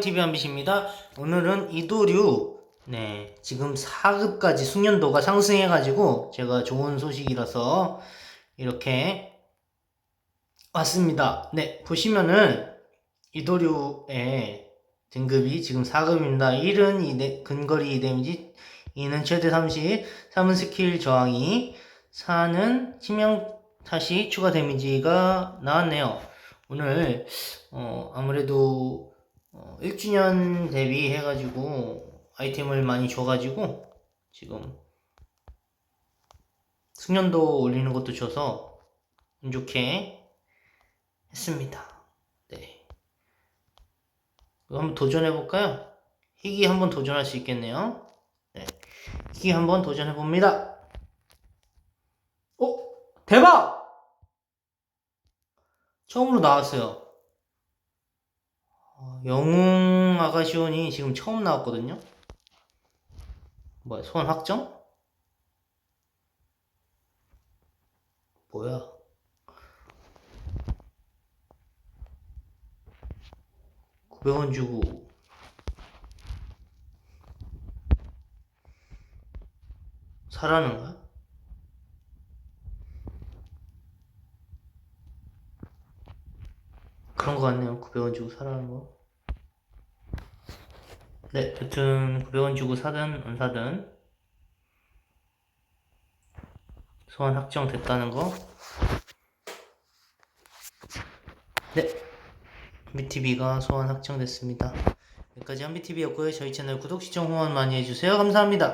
TV 한빛입니다. 오늘은 이도류 네 지금 4급까지 숙련도가 상승해가지고 제가 좋은 소식이라서 이렇게 왔습니다. 네 보시면은 이도류의 등급이 지금 4급입니다. 1은 이데, 근거리 데미지, 2는 최대 30, 3은 스킬 저항이, 4는 치명 타시 추가 데미지가 나왔네요. 오늘 어, 아무래도 어, 1주년 대비 해가지고 아이템을 많이 줘가지고 지금 숙련도 올리는 것도 줘서 운 좋게 했습니다. 네. 한번 도전해볼까요? 희귀 한번 도전할 수 있겠네요. 네. 희귀 한번 도전해봅니다. 오! 대박! 처음으로 나왔어요. 어, 영웅 아가시온이 지금 처음 나왔거든요. 뭐야, 소원 확정? 뭐야? 구백원 주고 사라는 거야? 그런 거 같네요. 900원 주고 사라는 거. 네, 여튼 900원 주고 사든 안 사든 소환 확정됐다는 거. 네, 한비TV가 소환 확정됐습니다. 여기까지 한비TV였고요. 저희 채널 구독, 시청, 후원 많이 해주세요. 감사합니다.